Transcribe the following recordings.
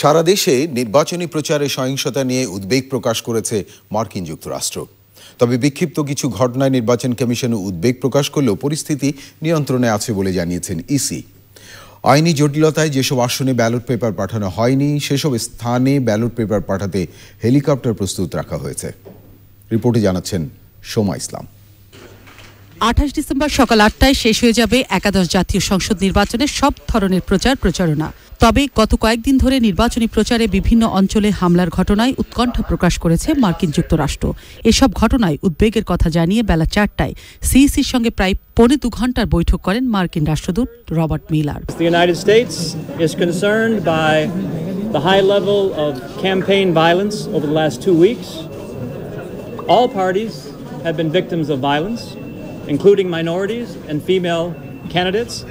সারা দেশে নির্বাচনী প্রচারে সহিংসতা নিয়ে উদ্বেগ প্রকাশ করেছে মার্কিন যুক্তরাষ্ট্র। তবে বিক্ষিপ্ত কিছু ঘটনায় নির্বাচন কমিশনে উদ্বেগ প্রকাশ করলেও পরিস্থিতি নিয়ন্ত্রণে আছে বলে জানিয়েছেন ইসি। আইনি জটিলতায় যেসব আসনে ব্যালট পেপার পাঠানো হয়নি, সেসব স্থানে ব্যালট পেপার পাঠাতে হেলিকপ্টার প্রস্তুত রাখা হয়েছে। রিপোর্টে জানাচ্ছেন সোমা ইসলাম। আঠাশ ডিসেম্বর সকাল আটটায় শেষ হয়ে যাবে একাদশ জাতীয় সংসদ নির্বাচনের সব ধরনের প্রচার প্রচারণা। তবে গত কয়েকদিন ধরে নির্বাচনী প্রচারে বিভিন্ন অঞ্চলে হামলার ঘটনায় উৎকণ্ঠা প্রকাশ করেছে মার্কিন যুক্তরাষ্ট্র এসব ঘটনায় উদ্বেগের কথা জানিয়ে বেলা চারটায় সিইসির সঙ্গে প্রায় পৌনে দু ঘণ্টার বৈঠক করেন মার্কিন রাষ্ট্রদূত Robert Miller The high level of campaign violence over the last two weeks. All parties have been victims of violence, including minorities and female candidates.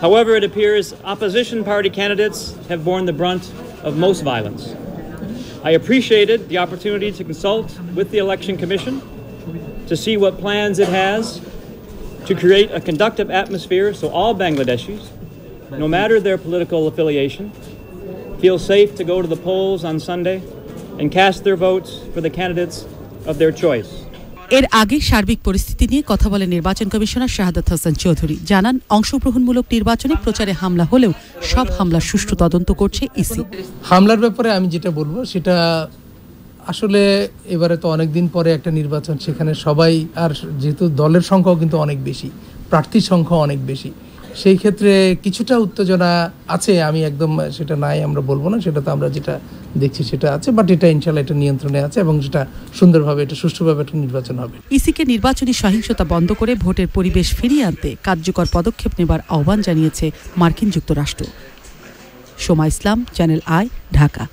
However, it appears opposition party candidates have borne the brunt of most violence. I appreciated the opportunity to consult with the Election Commission to see what plans it has to create a conductive atmosphere so all Bangladeshis, no matter their political affiliation, feel safe to go to the polls on Sunday and cast their votes for the candidates of their choice. এর আগে সার্বিক পরিস্থিতি নিয়ে কথা বলেন নির্বাচন commissioner শাহাদাত হাসান চৌধুরী। জানান, অংশগ্রহণমূলক নির্বাচনে প্রচারে হামলা হলেও সব হামলা সুষ্ঠু তদন্ত করছে ইসি। হামলার ব্যাপারে আমি যেটা বলব, সেটা আসলে এবারে তো অনেক দিন পরে একটা নির্বাচন, সেখানে সবাই, আর যেহেতু দলের সংখ্যাও কিন্তু অনেক বেশি, প্রার্থীর সংখ্যা অনেক বেশি। সেই ক্ষেত্রে কিছুটা উত্তেজনা আছে, আমি একদম সেটা নাই, আমরা বলব না, সেটা তো আমরা যেটা দেখছি সেটা আছে বাট এটা ইনশাল্লাহ এটা নিয়ন্ত্রণে আছে এবং সেটা সুন্দরভাবে, এটা সুষ্ঠুভাবে একটা নির্বাচন হবে। ইসিকে নির্বাচনী সহিংসতা বন্ধ করে ভোটের পরিবেশ ফিরিয়ে আনতে কার্যকর পদক্ষেপ নেবার আহ্বান জানিয়েছে মার্কিন যুক্তরাষ্ট্র। Soma Islam, channel I, Dhaka.